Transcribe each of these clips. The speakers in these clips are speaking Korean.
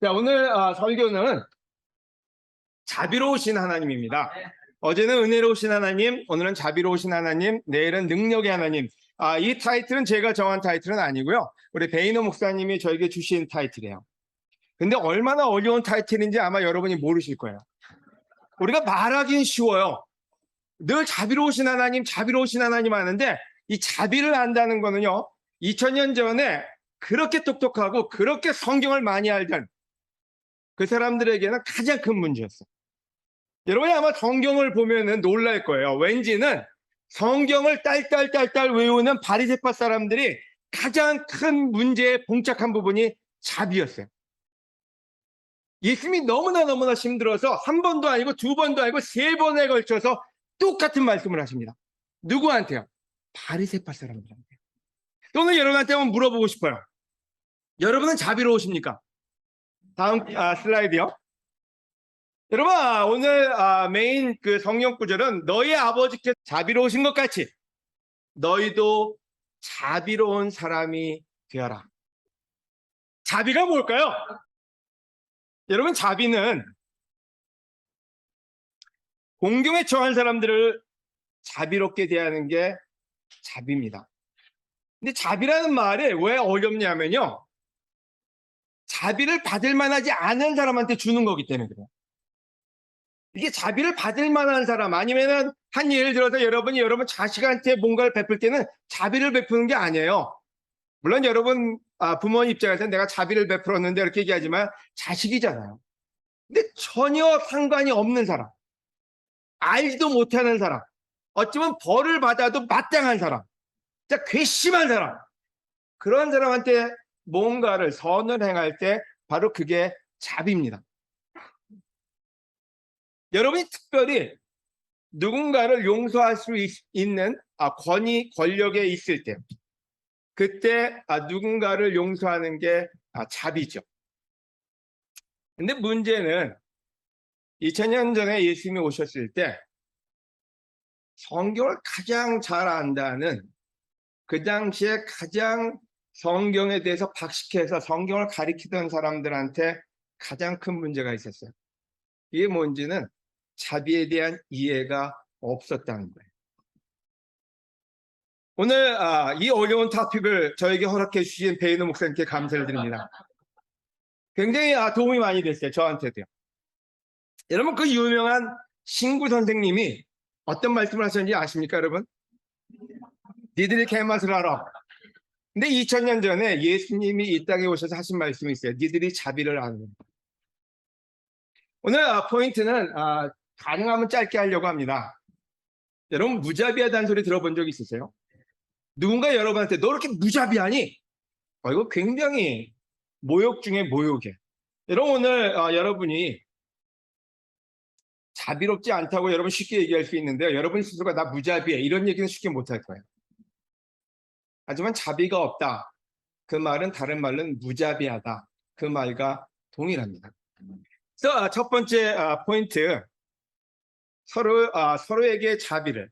자, 오늘 아, 설교는 자비로우신 하나님입니다. 어제는 은혜로우신 하나님, 오늘은 자비로우신 하나님, 내일은 능력의 하나님. 아, 이 타이틀은 제가 정한 타이틀은 아니고요. 우리 베이노 목사님이 저에게 주신 타이틀이에요. 근데 얼마나 어려운 타이틀인지 아마 여러분이 모르실 거예요. 우리가 말하긴 쉬워요. 늘 자비로우신 하나님, 자비로우신 하나님 하는데 이 자비를 안다는 거는요. 2000년 전에 그렇게 똑똑하고 그렇게 성경을 많이 알던 그 사람들에게는 가장 큰 문제였어요. 여러분이 아마 성경을 보면은 놀랄 거예요. 왠지는 성경을 딸딸딸딸 외우는 바리새파 사람들이 가장 큰 문제에 봉착한 부분이 자비였어요. 예수님이 너무나 너무나 힘들어서 한 번도 아니고 두 번도 아니고 세 번에 걸쳐서 똑같은 말씀을 하십니다. 누구한테요? 바리새파 사람들한테. 오늘 여러분한테 한번 물어보고 싶어요. 여러분은 자비로우십니까? 다음 아, 슬라이드요. 여러분 아, 오늘 아, 메인 그 성령 구절은 너희 아버지께 자비로우신 것 같이 너희도 자비로운 사람이 되어라. 자비가 뭘까요? 여러분 자비는 공경에 처한 사람들을 자비롭게 대하는 게 자비입니다. 근데 자비라는 말이 왜 어렵냐면요. 자비를 받을 만하지 않은 사람한테 주는 거기 때문에 그래요. 이게 자비를 받을 만한 사람 아니면은 한 예를 들어서 여러분이 여러분 자식한테 뭔가를 베풀 때는 자비를 베푸는 게 아니에요. 물론 여러분 아, 부모 입장에서 내가 자비를 베풀었는데 이렇게 얘기하지만 자식이잖아요. 근데 전혀 상관이 없는 사람, 알지도 못하는 사람, 어쩌면 벌을 받아도 마땅한 사람, 진짜 괘씸한 사람, 그런 사람한테 뭔가를 선을 행할 때 바로 그게 자비입니다. 여러분이 특별히 누군가를 용서할 수 있, 는 아, 권위, 권력에 있을 때, 그때 아, 누군가를 용서하는 게 아, 자비죠. 근데 문제는 2000년 전에 예수님이 오셨을 때 성경을 가장 잘 안다는 그 당시에 가장 성경에 대해서 박식해서 성경을 가리키던 사람들한테 가장 큰 문제가 있었어요. 이게 뭔지는 자비에 대한 이해가 없었다는 거예요. 오늘 아, 이 어려운 토픽을 저에게 허락해 주신 베이노 목사님께 감사를 드립니다. 굉장히 아, 도움이 많이 됐어요. 저한테도요. 여러분 그 유명한 신구 선생님이 어떤 말씀을 하셨는지 아십니까 여러분? 니들이 개맛을 알아. 근데 2000년 전에 예수님이 이 땅에 오셔서 하신 말씀이 있어요. 니들이 자비를 아는. 오늘 아, 포인트는 아, 가능하면 짧게 하려고 합니다. 여러분 무자비하다는 소리 들어본 적 있으세요? 누군가 여러분한테 너 이렇게 무자비하니? 어, 이거 굉장히 모욕 중에 모욕이에요. 여러분 오늘 아, 여러분이 자비롭지 않다고 여러분 쉽게 얘기할 수 있는데요. 여러분 스스로가 나 무자비해 이런 얘기는 쉽게 못 할 거예요. 하지만 자비가 없다. 그 말은 다른 말은 무자비하다. 그 말과 동일합니다. 그래서 아, 첫 번째 아, 포인트 서로 아, 서로에게 자비를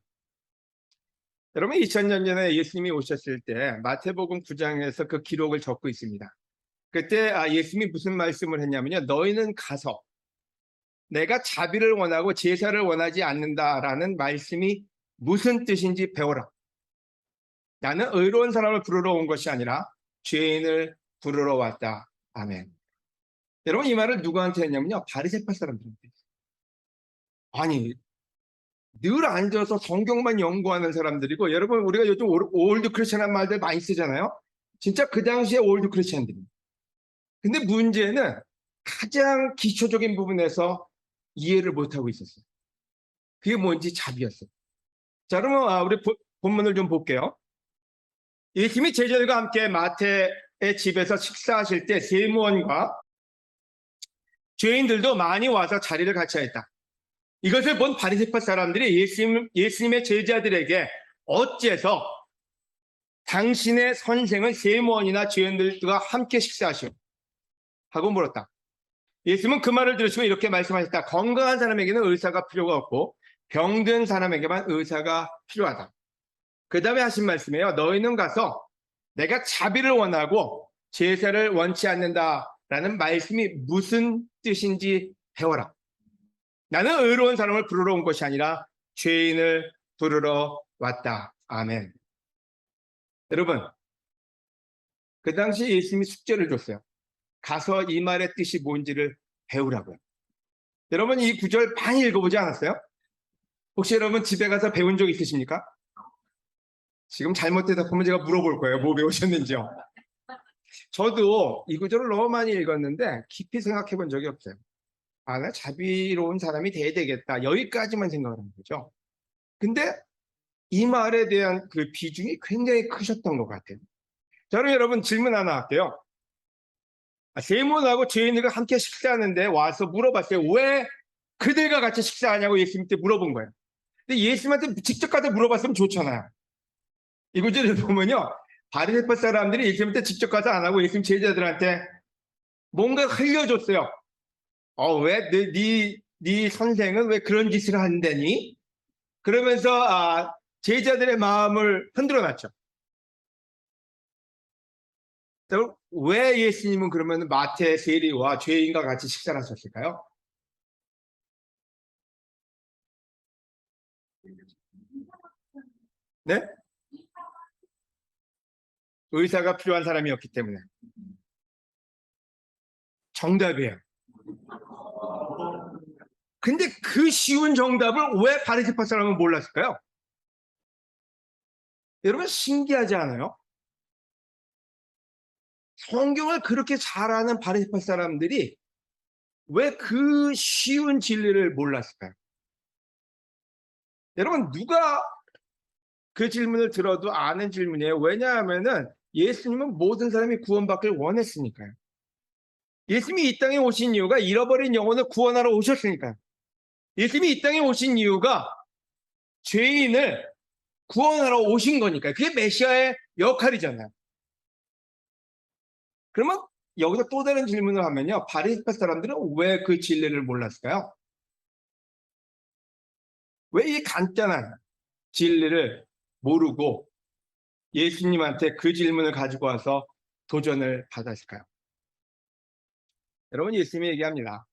여러분 2000년 전에 예수님이 오셨을 때 마태복음 9장에서 그 기록을 적고 있습니다. 그때 아, 예수님이 무슨 말씀을 했냐면요. 너희는 가서 내가 자비를 원하고 제사를 원하지 않는다라는 말씀이 무슨 뜻인지 배워라. 나는 의로운 사람을 부르러 온 것이 아니라 죄인을 부르러 왔다. 아멘. 여러분 이 말을 누구한테 했냐면요. 바리새파 사람들한테. 아니 늘 앉아서 성경만 연구하는 사람들이고 여러분 우리가 요즘 올- 올드 크리스천한 말들 많이 쓰잖아요. 진짜 그 당시에 올드 크리스천들입니다. 근데 문제는 가장 기초적인 부분에서 이해를 못하고 있었어요. 그게 뭔지 자비였어요. 자, 그러면 아, 우리 보- 본문을 좀 볼게요. 예수님이 제자들과 함께 마태의 집에서 식사하실 때 세무원과 죄인들도 많이 와서 자리를 같이 했다. 이것을 본 바리새파 사람들이 예수님, 예수님의 제자들에게 어째서 당신의 선생은 세무원이나 죄인들과 함께 식사하시오? 하고 물었다. 예수님은 그 말을 들으시고 이렇게 말씀하셨다. 건강한 사람에게는 의사가 필요가 없고 병든 사람에게만 의사가 필요하다. 그 다음에 하신 말씀이에요. 너희는 가서 내가 자비를 원하고 제사를 원치 않는다 라는 말씀이 무슨 뜻인지 배워라. 나는 의로운 사람을 부르러 온 것이 아니라 죄인을 부르러 왔다. 아멘. 여러분, 그 당시 예수님이 숙제를 줬어요. 가서 이 말의 뜻이 뭔지를 배우라고요. 여러분 이 구절 많이 읽어보지 않았어요? 혹시 여러분 집에 가서 배운 적 있으십니까? 지금 잘못되다 보면 제가 물어볼 거예요. 뭐 배우셨는지요? 저도 이 구절을 너무 많이 읽었는데 깊이 생각해 본 적이 없어요. 아, 나 자비로운 사람이 돼야 되겠다. 여기까지만 생각을 한 거죠. 근데 이 말에 대한 그 비중이 굉장히 크셨던 것 같아요. 저는 여러분 질문 하나 할게요. 아, 세몬하고 죄인들과 함께 식사하는데 와서 물어봤어요. 왜 그들과 같이 식사하냐고 예수님한테 물어본 거예요. 근데 예수님한테 직접 가서 물어봤으면 좋잖아요. 이 구절을 보면요. 바리새파 사람들이 예수님한테 직접 가서 안 하고 예수님 제자들한테 뭔가 흘려줬어요. 어, 왜, 네, 네, 네 선생은 왜 그런 짓을 한다니? 그러면서, 아, 제자들의 마음을 흔들어 놨죠. 또왜 예수님은 그러면 마태 세리와 죄인과 같이 식사를 하셨을까요? 네? 의사가 필요한 사람이었기 때문에. 정답이에요. 근데 그 쉬운 정답을 왜 바리새파 사람은 몰랐을까요? 여러분 신기하지 않아요? 성경을 그렇게 잘 아는 바리새파 사람들이 왜 그 쉬운 진리를 몰랐을까요? 여러분 누가 그 질문을 들어도 아는 질문이에요. 왜냐하면은 예수님은 모든 사람이 구원받길 원했으니까요. 예수님이 이 땅에 오신 이유가 잃어버린 영혼을 구원하러 오셨으니까요. 예수님이 이 땅에 오신 이유가 죄인을 구원하러 오신 거니까요. 그게 메시아의 역할이잖아요. 그러면 여기서 또 다른 질문을 하면요. 바리새파 사람들은 왜 그 진리를 몰랐을까요? 왜 이 간단한 진리를 모르고 예수님한테 그 질문을 가지고 와서 도전을 받았을까요? 여러분 예수님이 얘기합니다.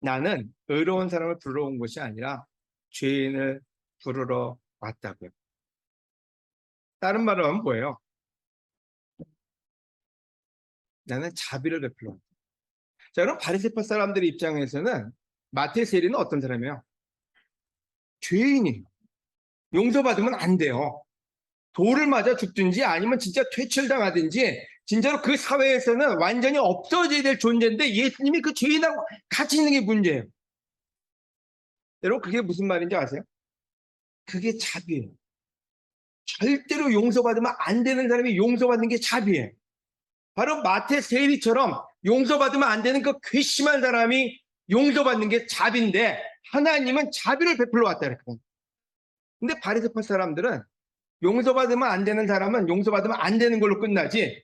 나는 의로운 사람을 부르러 온 것이 아니라 죄인을 부르러 왔다고요. 다른 말로 하면 뭐예요? 나는 자비를 베풀러 왔다. 자, 그럼 바리새파 사람들 입장에서는 마태 세리는 어떤 사람이에요? 죄인이에요. 용서받으면 안 돼요. 돌을 맞아 죽든지 아니면 진짜 퇴출당하든지 진짜로 그 사회에서는 완전히 없어져야 될 존재인데 예수님이 그 죄인하고 같이 있는 게 문제예요. 여러분 그게 무슨 말인지 아세요? 그게 자비예요. 절대로 용서받으면 안 되는 사람이 용서받는 게 자비예요. 바로 마태 세리처럼 용서받으면 안 되는 그 괘씸한 사람이 용서받는 게 자비인데 하나님은 자비를 베풀러 왔다 그랬거든요. 근데 바리새파 사람들은 용서받으면 안 되는 사람은 용서받으면 안 되는 걸로 끝나지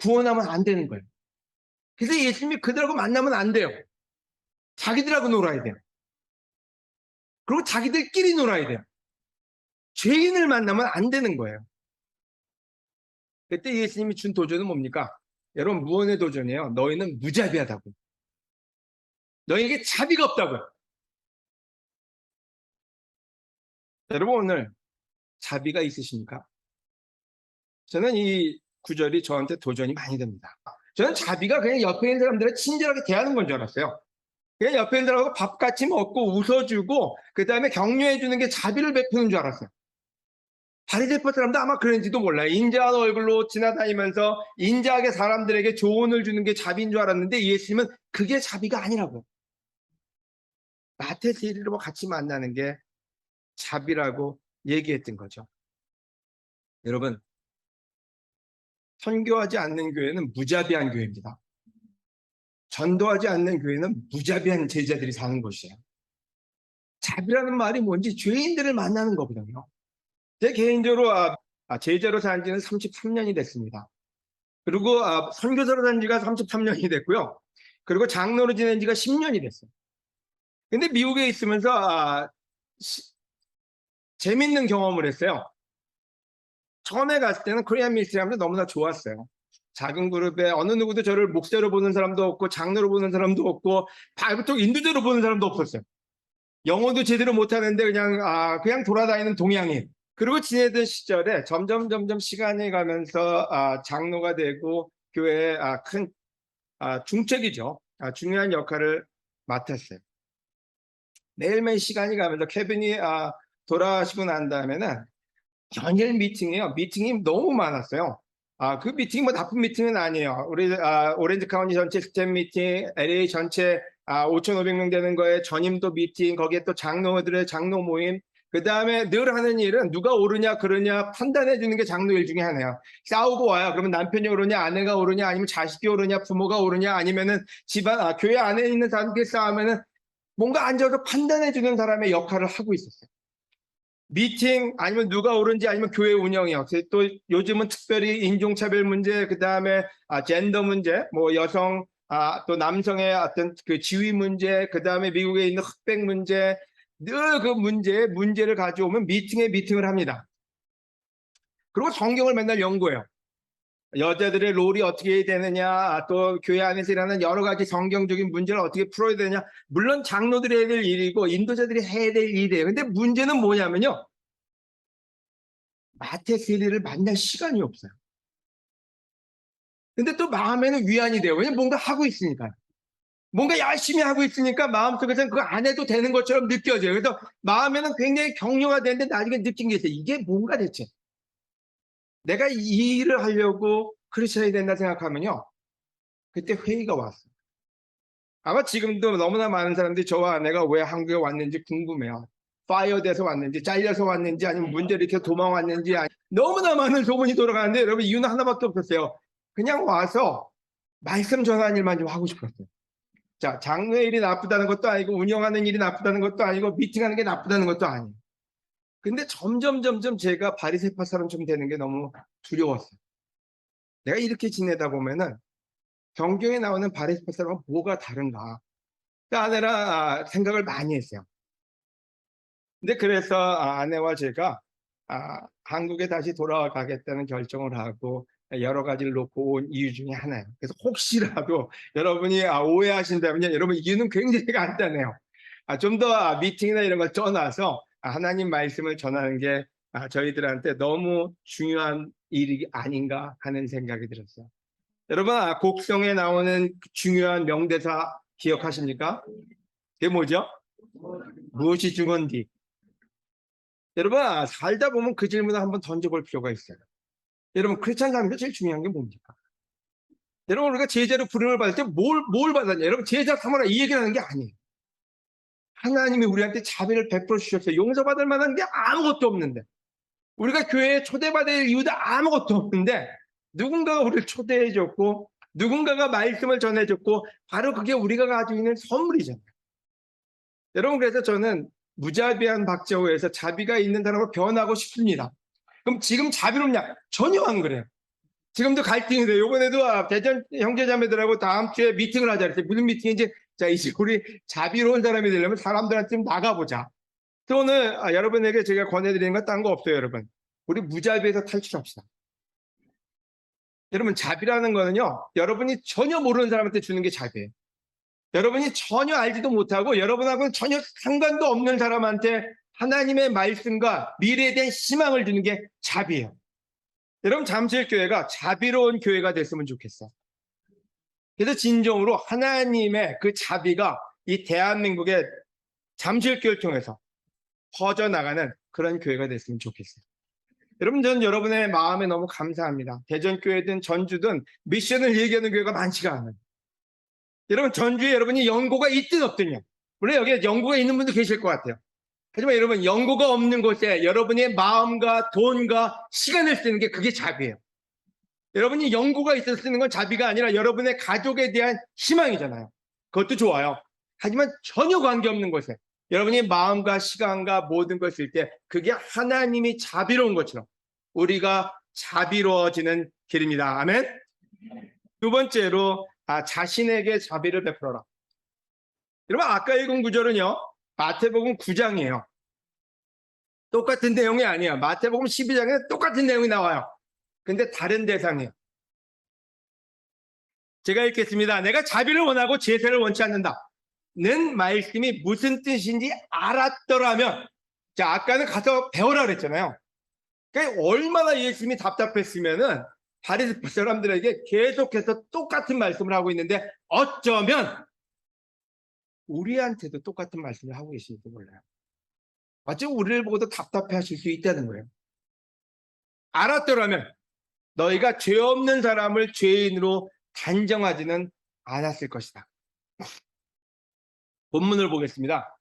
구원하면 안 되는 거예요. 그래서 예수님이 그들하고 만나면 안 돼요. 자기들하고 놀아야 돼요. 그리고 자기들끼리 놀아야 돼요. 죄인을 만나면 안 되는 거예요. 그때 예수님이 준 도전은 뭡니까? 여러분 무언의 도전이에요? 너희는 무자비하다고. 너희에게 자비가 없다고요. 여러분 오늘 자비가 있으십니까? 저는 이 구절이 저한테 도전이 많이 됩니다. 저는 자비가 그냥 옆에 있는 사람들을 친절하게 대하는 건 줄 알았어요. 그냥 옆에 있는 사람하고 밥같이 먹고 웃어주고 그 다음에 격려해 주는 게 자비를 베푸는 줄 알았어요. 바리새파 사람도 아마 그런지도 몰라요. 인자한 얼굴로 지나다니면서 인자하게 사람들에게 조언을 주는 게 자비인 줄 알았는데 예수님은 그게 자비가 아니라고요. 마태세리로 같이 만나는 게 자비라고 얘기했던 거죠. 여러분, 선교하지 않는 교회는 무자비한 교회입니다. 전도하지 않는 교회는 무자비한 제자들이 사는 곳이에요. 자비라는 말이 뭔지 죄인들을 만나는 거거든요. 제 개인적으로 아, 아, 제자로 산 지는 33년이 됐습니다. 그리고 아, 선교사로 산 지가 33년이 됐고요. 그리고 장로로 지낸 지가 10년이 됐어요. 근데 미국에 있으면서 재밌는 경험을 했어요. 처음에 갔을 때는 코리안 미스트리 하면서 너무나 좋았어요. 작은 그룹에 어느 누구도 저를 목사로 보는 사람도 없고 장로로 보는 사람도 없고 발부터 인도자로 보는 사람도 없었어요. 영어도 제대로 못하는데 그냥 아 그냥 돌아다니는 동양인. 그리고 지내던 시절에 점점 점점 시간이 가면서 아, 장로가 되고 교회에 아, 큰 아, 중책이죠. 아, 중요한 역할을 맡았어요. 매일매일 시간이 가면서 케빈이 아, 돌아가시고 난 다음에는 연일 미팅이에요. 미팅이 너무 많았어요. 아, 그 미팅이 뭐 나쁜 미팅은 아니에요. 우리 아, 오렌지 카운티 전체 스텝 미팅, LA 전체 아, 5,500명 되는 거에 전임도 미팅, 거기에 또 장로들의 장로 모임, 그 다음에 늘 하는 일은 누가 옳으냐 그러냐 판단해 주는 게 장로 일 중에 하나예요. 싸우고 와요. 그러면 남편이 옳으냐 아내가 옳으냐 아니면 자식이 옳으냐 부모가 옳으냐 아니면은 집안 아, 교회 안에 있는 사람끼리 싸우면은 뭔가 앉아서 판단해 주는 사람의 역할을 하고 있었어요. 미팅 아니면 누가 옳은지 아니면 교회 운영이요. 또 요즘은 특별히 인종차별 문제 그 다음에 아, 젠더 문제 뭐 여성 아, 또 남성의 어떤 그 지위 문제 그 다음에 미국에 있는 흑백 문제 늘 그 문제, 문제를 가져오면 미팅에 미팅을 합니다. 그리고 성경을 맨날 연구해요. 여자들의 롤이 어떻게 되느냐, 또 교회 안에서 일하는 여러 가지 성경적인 문제를 어떻게 풀어야 되냐. 물론 장로들이 해야 될 일이고, 인도자들이 해야 될 일이에요. 근데 문제는 뭐냐면요. 마태 세리를 만날 시간이 없어요. 근데 또 마음에는 위안이 돼요. 왜냐면 뭔가 하고 있으니까. 뭔가 열심히 하고 있으니까 마음속에서는 그거 안 해도 되는 것처럼 느껴져요. 그래서 마음에는 굉장히 격려가 되는데 나중에 느낀 게 있어요. 이게 뭔가 대체? 내가 이 일을 하려고 그러셔야 된다 생각하면요. 그때 회의가 왔어요. 아마 지금도 너무나 많은 사람들이 저와 아내가 왜 한국에 왔는지 궁금해요. 파이어 돼서 왔는지, 잘려서 왔는지, 아니면 문제를 이렇게 도망왔는지, 너무나 많은 소문이 돌아가는데 여러분 이유는 하나밖에 없었어요. 그냥 와서 말씀 전하는 일만 좀 하고 싶었어요. 자, 장로의 일이 나쁘다는 것도 아니고 운영하는 일이 나쁘다는 것도 아니고 미팅하는 게 나쁘다는 것도 아니에요. 근데 점점 점점 제가 바리새파처럼 좀 되는 게 너무 두려웠어요. 내가 이렇게 지내다 보면은 성경에 나오는 바리새파처럼 뭐가 다른가? 그 아내랑 생각을 많이 했어요. 근데 그래서 아, 아내와 제가 아, 한국에 다시 돌아가겠다는 결정을 하고 여러 가지를 놓고 온 이유 중에 하나예요. 그래서 혹시라도 여러분이 아, 오해하신다면요. 여러분 이유는 굉장히 간단해요. 아, 좀 더 미팅이나 이런 걸 떠나서 아, 하나님 말씀을 전하는 게 아, 저희들한테 너무 중요한 일이 아닌가 하는 생각이 들었어요. 여러분 아, 곡성에 나오는 그 중요한 명대사 기억하십니까? 그게 뭐죠? 무엇이 중헌디? 여러분 아, 살다 보면 그 질문을 한번 던져볼 필요가 있어요. 여러분 크리스찬 삶에서 제일 중요한 게 뭡니까? 여러분 우리가 제자로 부름을 받을 때 뭘 뭘 받았냐? 여러분 제자 삼아라 이 얘기를 하는 게 아니에요. 하나님이 우리한테 자비를 베풀어 주셨어요. 용서받을 만한 게 아무것도 없는데 우리가 교회에 초대받을 이유도 아무것도 없는데 누군가가 우리를 초대해 줬고 누군가가 말씀을 전해 줬고 바로 그게 우리가 가지고 있는 선물이잖아요. 여러분 그래서 저는 무자비한 박정호에서 자비가 있는 사람으로 변하고 싶습니다. 그럼 지금 자비롭냐? 전혀 안 그래요. 지금도 갈등이 돼요. 요번에도 아, 대전 형제자매들하고 다음 주에 미팅을 하자 그랬어요. 무슨 미팅인지 자 이제 우리 자비로운 사람이 되려면 사람들한테 좀 나가보자. 그래서 오늘 아, 여러분에게 제가 권해드리는 건 딴 거 없어요, 여러분. 우리 무자비에서 탈출합시다. 여러분 자비라는 거는요. 여러분이 전혀 모르는 사람한테 주는 게 자비예요. 여러분이 전혀 알지도 못하고 여러분하고는 전혀 상관도 없는 사람한테 하나님의 말씀과 미래에 대한 희망을 주는 게 자비예요. 여러분 잠실 교회가 자비로운 교회가 됐으면 좋겠어. 그래서 진정으로 하나님의 그 자비가 이 대한민국의 잠실 교회를 통해서 퍼져나가는 그런 교회가 됐으면 좋겠어요. 여러분 저는 여러분의 마음에 너무 감사합니다. 대전교회든 전주든 미션을 얘기하는 교회가 많지가 않아요. 여러분 전주에 여러분이 연고가 있든 없든요. 물론 여기에 연고가 있는 분도 계실 것 같아요. 하지만 여러분 연고가 없는 곳에 여러분의 마음과 돈과 시간을 쓰는 게 그게 자비예요. 여러분이 연고가 있어 쓰는 건 자비가 아니라 여러분의 가족에 대한 희망이잖아요. 그것도 좋아요. 하지만 전혀 관계없는 곳에 여러분이 마음과 시간과 모든 걸 쓸 때 그게 하나님이 자비로운 것처럼 우리가 자비로워지는 길입니다. 아멘. 두 번째로 아, 자신에게 자비를 베풀어라. 여러분 아까 읽은 구절은요. 마태복음 9장이에요. 똑같은 내용이 아니야. 마태복음 12장에 똑같은 내용이 나와요. 근데 다른 대상이에요. 제가 읽겠습니다. 내가 자비를 원하고 제세를 원치 않는다. 는 말씀이 무슨 뜻인지 알았더라면 자 아까는 가서 배워라 그랬잖아요. 그러니까 얼마나 예수님이 답답했으면은 바리새 사람들에게 계속해서 똑같은 말씀을 하고 있는데 어쩌면 우리한테도 똑같은 말씀을 하고 계신지도 몰라요. 마치 우리를 보고도 답답해 하실 수 있다는 거예요. 알았더라면 너희가 죄 없는 사람을 죄인으로 단정하지는 않았을 것이다. 본문을 보겠습니다.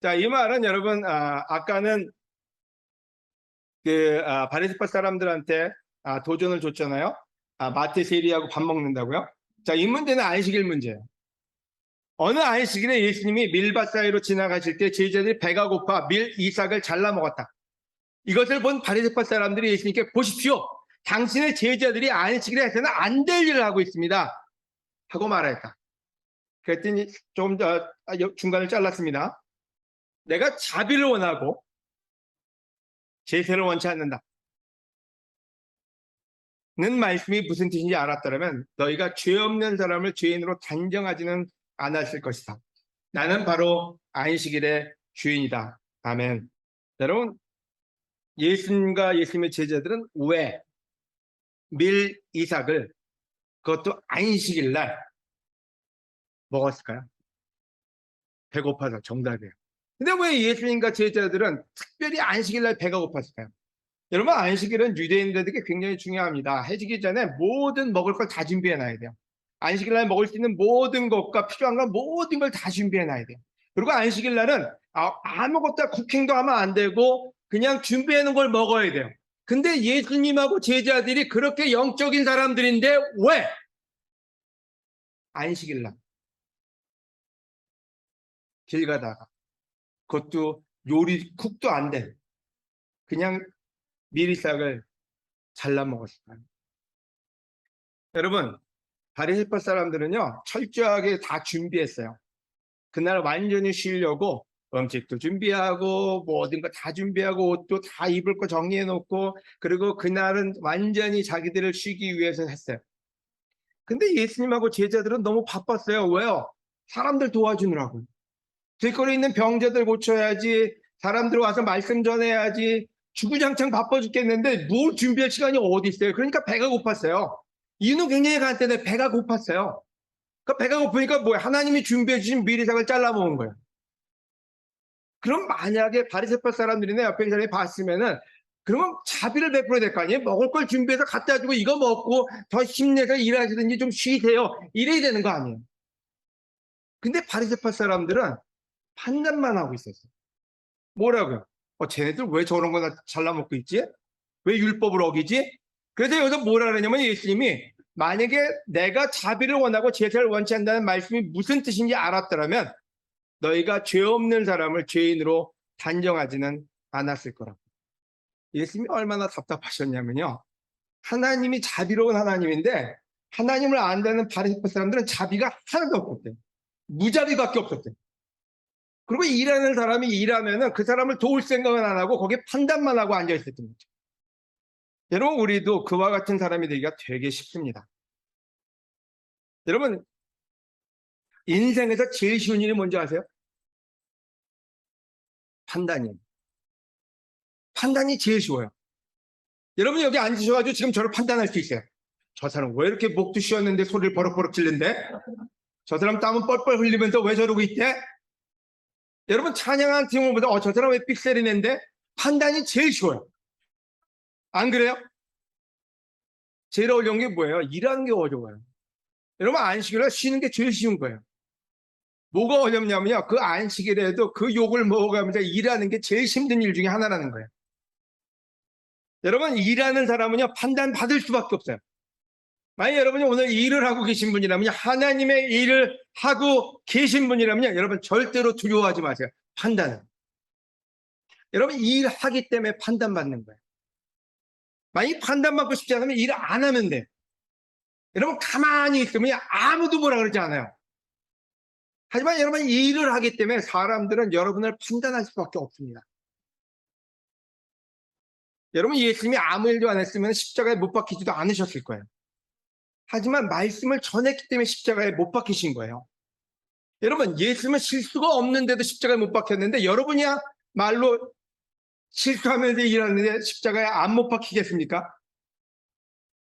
자, 이 말은 여러분, 아, 아까는 그 아, 바리새파 사람들한테 아, 도전을 줬잖아요. 아, 마태 세리하고 밥 먹는다고요? 자, 이 문제는 안식일 문제예요. 어느 안식일에 예수님이 밀밭 사이로 지나가실 때 제자들이 배가 고파 밀 이삭을 잘라 먹었다. 이것을 본 바리새파 사람들이 예수님께 보십시오. 당신의 제자들이 안식일에 해서는 안 될 일을 하고 있습니다. 하고 말했다. 그랬더니 좀더 중간을 잘랐습니다. 내가 자비를 원하고 제세를 원치 않는다. 는 말씀이 무슨 뜻인지 알았더라면 너희가 죄 없는 사람을 죄인으로 단정하지는 않았을 것이다. 나는 바로 안식일의 주인이다. 아멘. 여러분, 예수님과 예수님의 제자들은 왜 밀 이삭을 그것도 안식일 날 먹었을까요? 배고파서 정답이에요. 근데 왜 예수님과 제자들은 특별히 안식일 날 배가 고팠을까요? 여러분 안식일은 유대인들에게 굉장히 중요합니다. 해지기 전에 모든 먹을 걸 다 준비해 놔야 돼요. 안식일 날 먹을 수 있는 모든 것과 필요한 건 모든 걸 다 준비해 놔야 돼요. 그리고 안식일 날은 아, 아무것도 쿠킹도 하면 안 되고 그냥 준비해 놓은 걸 먹어야 돼요. 근데 예수님하고 제자들이 그렇게 영적인 사람들인데 왜? 안식일 날. 길 가다가 그것도 요리 쿡도 안된 그냥 미리싹을 잘라 먹었어요. 여러분 바리새파 사람들은요 철저하게 다 준비했어요. 그날 완전히 쉬려고 음식도 준비하고 모든 거다 준비하고 옷도 다 입을 거 정리해 놓고 그리고 그날은 완전히 자기들을 쉬기 위해서 했어요. 근데 예수님하고 제자들은 너무 바빴어요. 왜요? 사람들 도와주느라고. 길거리에 있는 병자들 고쳐야지 사람들 와서 말씀 전해야지 주구장창 바빠 죽겠는데 뭘 준비할 시간이 어디 있어요 그러니까 배가 고팠어요 이유는 굉장히 간단해 배가 고팠어요 그 배가 고프니까 뭐야 하나님이 준비해 주신 미리상을 잘라 먹은 거예요 그럼 만약에 바리새파 사람들이 내 옆에 이 사람이 봤으면은 그러면 자비를 베풀어야 될 거 아니에요 먹을 걸 준비해서 갖다 주고 이거 먹고 더 힘내서 일하시든지 좀 쉬세요 이래야 되는 거 아니에요 근데 바리새파 사람들은 판단만 하고 있었어요. 뭐라고요? 어, 쟤네들 왜 저런 거나 잘라먹고 있지? 왜 율법을 어기지? 그래서 여기서 뭐라 그러냐면 예수님이 만약에 내가 자비를 원하고 제사를 원치 않는다는 말씀이 무슨 뜻인지 알았더라면 너희가 죄 없는 사람을 죄인으로 단정하지는 않았을 거라고. 예수님이 얼마나 답답하셨냐면요. 하나님이 자비로운 하나님인데 하나님을 안다는 바리새파 사람들은 자비가 하나도 없었대요. 무자비밖에 없었대요. 그리고 일하는 사람이 일하면은 그 사람을 도울 생각은 안 하고 거기에 판단만 하고 앉아 있었던 거죠. 여러분 우리도 그와 같은 사람이 되기가 되게 쉽습니다. 여러분 인생에서 제일 쉬운 일이 뭔지 아세요? 판단이에요. 판단이 제일 쉬워요. 여러분 여기 앉으셔가지고 지금 저를 판단할 수 있어요. 저 사람 왜 이렇게 목도 쉬었는데 소리를 버럭버럭 질는데? 저 사람 땀은 뻘뻘 흘리면서 왜 저러고 있대? 여러분 찬양한 팀을 보다 어, 저 사람 왜 삑셀이 낸데? 판단이 제일 쉬워요. 안 그래요? 제일 어려운 게 뭐예요? 일하는 게 어려워요. 여러분 안식일에 쉬는 게 제일 쉬운 거예요. 뭐가 어렵냐면요. 그 안식일에도 그 욕을 먹어가면서 일하는 게 제일 힘든 일 중에 하나라는 거예요. 여러분 일하는 사람은요 판단 받을 수밖에 없어요. 만약 여러분이 오늘 일을 하고 계신 분이라면 하나님의 일을 하고 계신 분이라면 여러분 절대로 두려워하지 마세요. 판단은. 여러분 일하기 때문에 판단받는 거예요. 만약 판단받고 싶지 않으면 일을 안 하면 돼. 여러분 가만히 있으면 아무도 뭐라 그러지 않아요. 하지만 여러분 일을 하기 때문에 사람들은 여러분을 판단할 수밖에 없습니다. 여러분 예수님이 아무 일도 안 했으면 십자가에 못 박히지도 않으셨을 거예요. 하지만 말씀을 전했기 때문에 십자가에 못 박히신 거예요. 여러분, 예수님은 실수가 없는데도 십자가에 못 박혔는데 여러분이야 말로 실수하면서 일하는데 십자가에 안 못 박히겠습니까?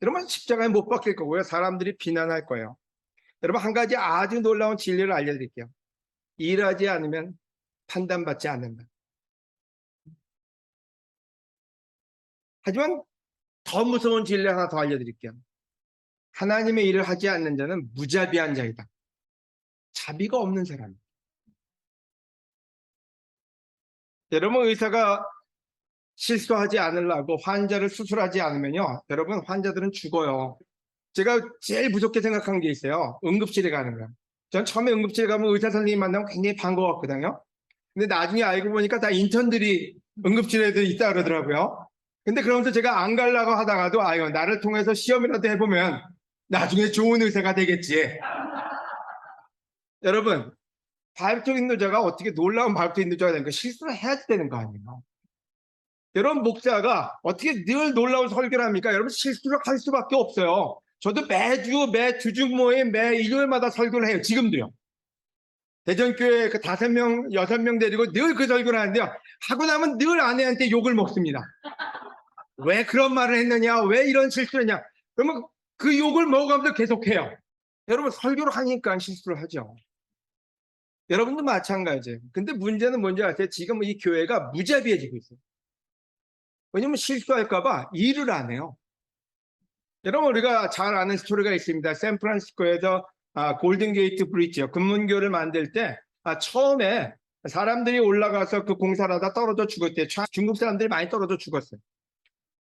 여러분, 십자가에 못 박힐 거고요. 사람들이 비난할 거예요. 여러분, 한 가지 아주 놀라운 진리를 알려드릴게요. 일하지 않으면 판단받지 않는다. 하지만 더 무서운 진리 하나 더 알려드릴게요. 하나님의 일을 하지 않는 자는 무자비한 자이다. 자비가 없는 사람. 여러분 의사가 실수하지 않으려고 환자를 수술하지 않으면요. 여러분 환자들은 죽어요. 제가 제일 무섭게 생각한 게 있어요. 응급실에 가는 거예요. 전 처음에 응급실에 가면 의사 선생님 만나면 굉장히 반가웠거든요. 근데 나중에 알고 보니까 다 인턴들이 응급실에도 있다 그러더라고요. 근데 그러면서 제가 안 가려고 하다가도 아유 나를 통해서 시험이라도 해보면 나중에 좋은 의사가 되겠지. 여러분 발톱 인도자가 어떻게 놀라운 발톱 인도자가 되는 거 실수를 해야 되는 거 아니에요. 여러분 목사가 어떻게 늘 놀라운 설교를 합니까? 여러분 실수를 할 수밖에 없어요. 저도 매주 매 주주 모임 매 일요일마다 설교를 해요. 지금도요. 대전교회 그 다섯 명 여섯 명 데리고 늘 그 설교를 하는데요. 하고 나면 늘 아내한테 욕을 먹습니다. 왜 그런 말을 했느냐? 왜 이런 실수를 했냐? 그러면 그 욕을 먹으면서 계속해요. 여러분 설교를 하니까 실수를 하죠. 여러분도 마찬가지예요. 근데 문제는 뭔지 아세요? 지금 이 교회가 무자비해지고 있어요. 왜냐면 실수할까봐 일을 안 해요. 여러분 우리가 잘 아는 스토리가 있습니다. 샌프란시스코에서 아, 골든게이트 브릿지요. 금문교를 만들 때 아, 처음에 사람들이 올라가서 그 공사를 하다 떨어져 죽었대요. 차- 중국 사람들이 많이 떨어져 죽었어요.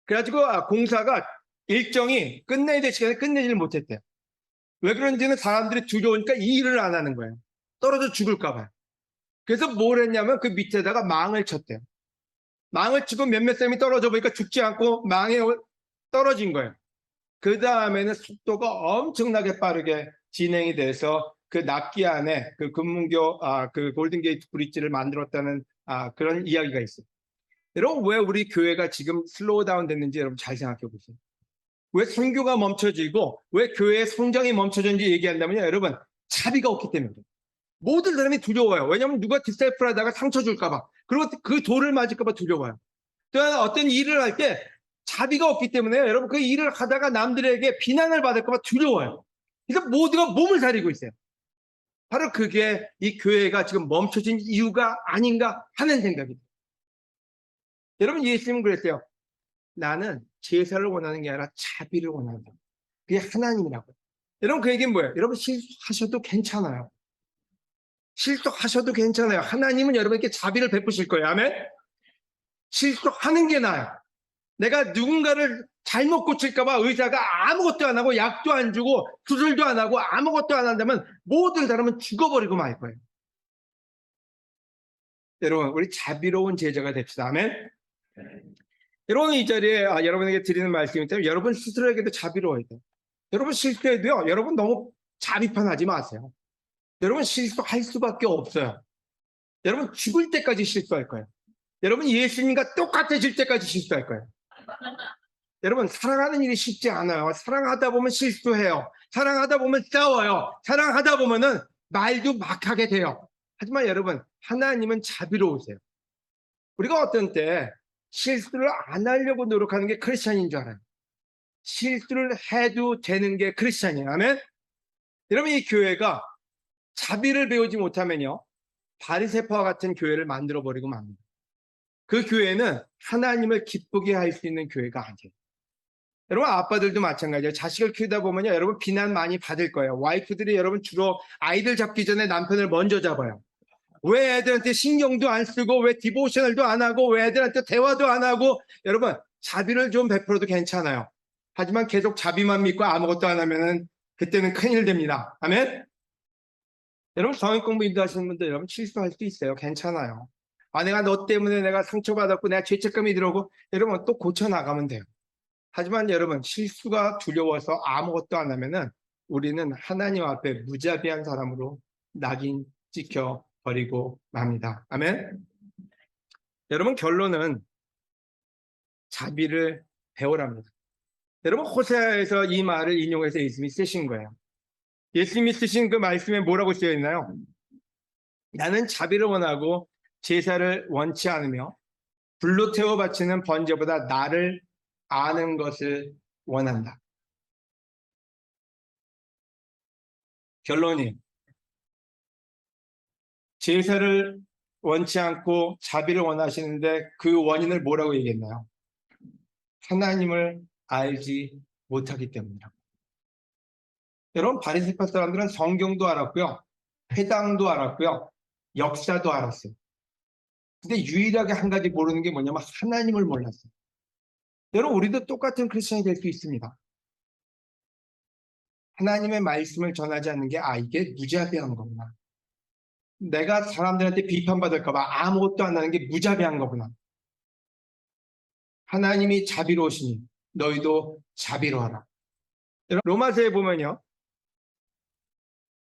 그래가지고 아, 공사가 일정이 끝내야 될 시간에 끝내지를 못했대요. 왜 그런지는 사람들이 두려우니까 이 일을 안 하는 거예요. 떨어져 죽을까 봐요. 그래서 뭘 했냐면 그 밑에다가 망을 쳤대요. 망을 치고 몇몇 사람이 떨어져 보니까 죽지 않고 망에 떨어진 거예요. 그 다음에는 속도가 엄청나게 빠르게 진행이 돼서 그 납기 안에 그 금문교 아 그 골든게이트 브릿지를 만들었다는 아 그런 이야기가 있어요. 여러분 왜 우리 교회가 지금 슬로우 다운 됐는지 여러분 잘 생각해 보세요. 왜 선교가 멈춰지고 왜 교회의 성장이 멈춰졌는지 얘기한다면요. 여러분 자비가 없기 때문이에요. 모든 사람이 두려워요. 왜냐하면 누가 디사이플 하다가 상처 줄까봐. 그리고 그 돌을 맞을까봐 두려워요. 또한 어떤 일을 할 때 자비가 없기 때문에 여러분 그 일을 하다가 남들에게 비난을 받을까봐 두려워요. 그래서 모두가 몸을 사리고 있어요. 바로 그게 이 교회가 지금 멈춰진 이유가 아닌가 하는 생각입니다. 여러분 예수님은 그랬어요. 나는 제사를 원하는 게 아니라 자비를 원한다. 그게 하나님이라고. 여러분 그 얘기는 뭐예요? 여러분 실수하셔도 괜찮아요. 실수하셔도 괜찮아요. 하나님은 여러분께 자비를 베푸실 거예요. 아멘? 실수하는 게 나아요. 내가 누군가를 잘못 고칠까봐 의사가 아무것도 안 하고 약도 안 주고 수술도 안 하고 아무것도 안 한다면 모든 사람은 죽어버리고 말 거예요. 여러분, 우리 자비로운 제자가 됩시다. 아멘? 여러분, 이 자리에 아, 여러분에게 드리는 말씀이 있다면 여러분 스스로에게도 자비로워야 돼요. 여러분 실수해도요, 여러분 너무 자비판하지 마세요. 여러분 실수할 수밖에 없어요. 여러분 죽을 때까지 실수할 거예요. 여러분 예수님과 똑같아질 때까지 실수할 거예요. 여러분 사랑하는 일이 쉽지 않아요. 사랑하다 보면 실수해요. 사랑하다 보면 싸워요. 사랑하다 보면은 말도 막 하게 돼요. 하지만 여러분 하나님은 자비로우세요. 우리가 어떤 때 실수를 안 하려고 노력하는 게 크리스천인 줄 알아요. 실수를 해도 되는 게 크리스천이에요. 아멘. 여러분 이 교회가 자비를 배우지 못하면요. 바리새파와 같은 교회를 만들어 버리고 맙니다. 그 교회는 하나님을 기쁘게 할 수 있는 교회가 아니에요. 여러분 아빠들도 마찬가지예요. 자식을 키우다 보면요. 여러분 비난 많이 받을 거예요. 와이프들이 여러분 주로 아이들 잡기 전에 남편을 먼저 잡아요. 왜 애들한테 신경도 안 쓰고 왜 디보셔널도 안 하고 왜 애들한테 대화도 안 하고 여러분 자비를 좀 베풀어도 괜찮아요. 하지만 계속 자비만 믿고 아무것도 안 하면은 그때는 큰일 됩니다. 아멘. 여러분 성역 공부 인도하시는 분들 여러분 실수할 수 있어요. 괜찮아요. 아 내가 너 때문에 내가 상처받았고 내가 죄책감이 들어오고 여러분 또 고쳐 나가면 돼요. 하지만 여러분 실수가 두려워서 아무것도 안 하면은 우리는 하나님 앞에 무자비한 사람으로 낙인 찍혀 버리고 맙니다. 아멘. 여러분 결론은 자비를 배우랍니다. 여러분 호세아에서 이 말을 인용해서 예수님이 쓰신 거예요. 예수님이 쓰신 그 말씀에 뭐라고 쓰여 있나요? 나는 자비를 원하고 제사를 원치 않으며 불로 태워 바치는 번제보다 나를 아는 것을 원한다. 결론이 제사를 원치 않고 자비를 원하시는데 그 원인을 뭐라고 얘기했나요? 하나님을 알지 못하기 때문이라고. 여러분 바리새파 사람들은 성경도 알았고요. 회당도 알았고요. 역사도 알았어요. 근데 유일하게 한 가지 모르는 게 뭐냐면 하나님을 몰랐어요. 여러분 우리도 똑같은 크리스천이 될 수 있습니다. 하나님의 말씀을 전하지 않는 게 아 이게 무자비한 거구나. 내가 사람들한테 비판받을까 봐 아무것도 안 하는 게 무자비한 거구나. 하나님이 자비로우시니 너희도 자비로워라. 여러분 로마서에 보면요.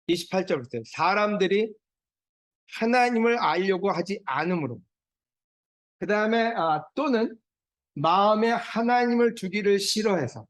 28절부터 사람들이 하나님을 알려고 하지 않으므로 그 다음에 아, 또는 마음에 하나님을 두기를 싫어해서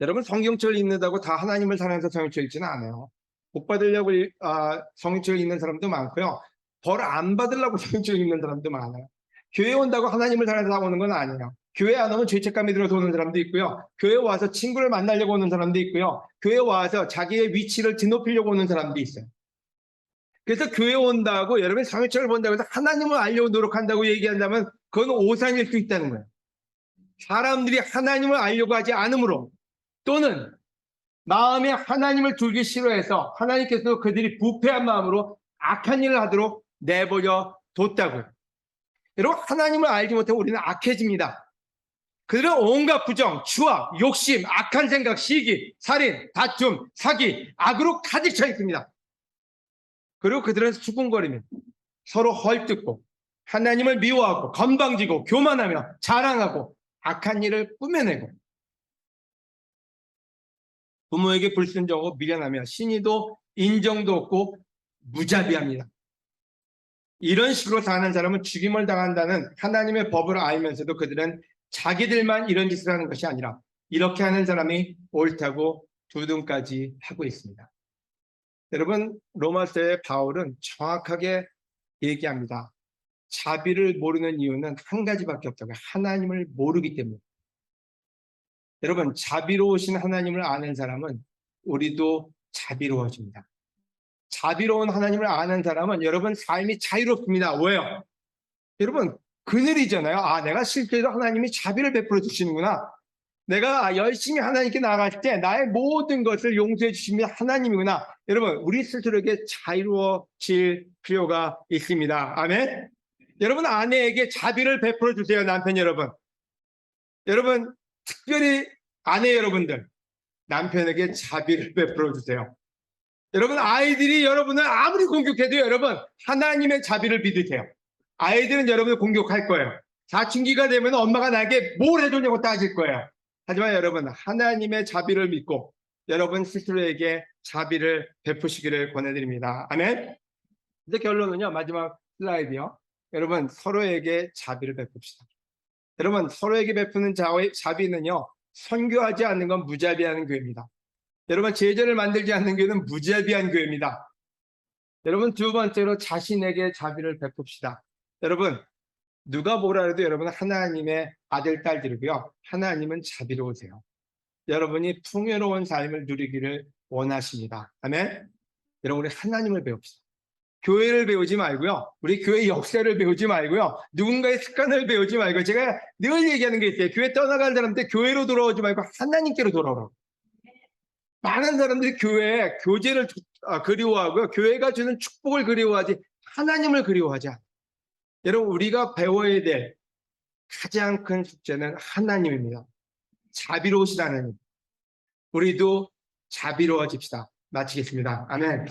여러분 성경책을 읽는다고 다 하나님을 사랑해서 성경책 읽지는 않아요. 복 받으려고 읽- 아, 성경책을 읽는 사람도 많고요. 벌 안 받으려고 성경책을 읽는 사람도 많아요. 교회 온다고 하나님을 사랑해서 오는 건 아니에요. 교회 안 오면 죄책감이 들어서 오는 사람도 있고요. 교회 와서 친구를 만나려고 오는 사람도 있고요. 교회 와서 자기의 위치를 드높이려고 오는 사람도 있어요. 그래서 교회 온다고 여러분이 성경책을 본다고 해서 하나님을 알려고 노력한다고 얘기한다면 그건 오산일 수 있다는 거예요. 사람들이 하나님을 알려고 하지 않으므로 또는 마음에 하나님을 두기 싫어해서 하나님께서 그들이 부패한 마음으로 악한 일을 하도록 내버려 뒀다고요. 여러분 하나님을 알지 못하면 우리는 악해집니다. 그들은 온갖 부정, 추악, 욕심, 악한 생각, 시기, 살인, 다툼, 사기, 악으로 가득 차 있습니다. 그리고 그들은 수군거리며 서로 헐뜯고 하나님을 미워하고 건방지고 교만하며 자랑하고 악한 일을 꾸며내고 부모에게 불순종하고 미련하며 신의도 인정도 없고 무자비합니다. 이런 식으로 사는 사람은 죽임을 당한다는 하나님의 법을 알면서도 그들은 자기들만 이런 짓을 하는 것이 아니라 이렇게 하는 사람이 옳다고 두둔까지 하고 있습니다. 여러분 로마서의 바울은 정확하게 얘기합니다. 자비를 모르는 이유는 한 가지밖에 없다고 하나님을 모르기 때문에. 여러분 자비로우신 하나님을 아는 사람은 우리도 자비로워집니다. 자비로운 하나님을 아는 사람은 여러분 삶이 자유롭습니다. 왜요? 여러분 그늘이잖아요. 아 내가 실제로 하나님이 자비를 베풀어 주시는구나. 내가 열심히 하나님께 나갈 때 나의 모든 것을 용서해 주시면 하나님이구나. 여러분 우리 스스로에게 자유로워질 필요가 있습니다. 아멘. 여러분 아내에게 자비를 베풀어 주세요. 남편 여러분. 여러분 특별히 아내 여러분들 남편에게 자비를 베풀어 주세요. 여러분 아이들이 여러분을 아무리 공격해도 여러분 하나님의 자비를 믿으세요. 아이들은 여러분을 공격할 거예요. 사춘기가 되면 엄마가 나에게 뭘 해줬냐고 따질 거예요. 하지만 여러분 하나님의 자비를 믿고 여러분 스스로에게 자비를 베푸시기를 권해드립니다. 아멘. 이제 결론은요 마지막 슬라이드요. 여러분 서로에게 자비를 베풉시다. 여러분 서로에게 베푸는 자비는요 선교하지 않는 건 무자비하는 교회입니다. 여러분 제자를 만들지 않는 교회는 무자비한 교회입니다. 여러분 두 번째로 자신에게 자비를 베풉시다. 여러분 누가 뭐라 해도 여러분은 하나님의 아들 딸들이고요. 하나님은 자비로우세요. 여러분이 풍요로운 삶을 누리기를 원하십니다. 아멘. 여러분 우리 하나님을 배웁시다. 교회를 배우지 말고요. 우리 교회 역사를 배우지 말고요. 누군가의 습관을 배우지 말고 제가 늘 얘기하는 게 있어요. 교회 떠나간 사람들 교회로 돌아오지 말고 하나님께로 돌아오라고. 많은 사람들이 교회 교제를 아, 그리워하고요. 교회가 주는 축복을 그리워하지 하나님을 그리워하지 않아요. 여러분 우리가 배워야 될 가장 큰 숙제는 하나님입니다. 자비로우신 하나님. 우리도 자비로워집시다. 마치겠습니다. 아멘.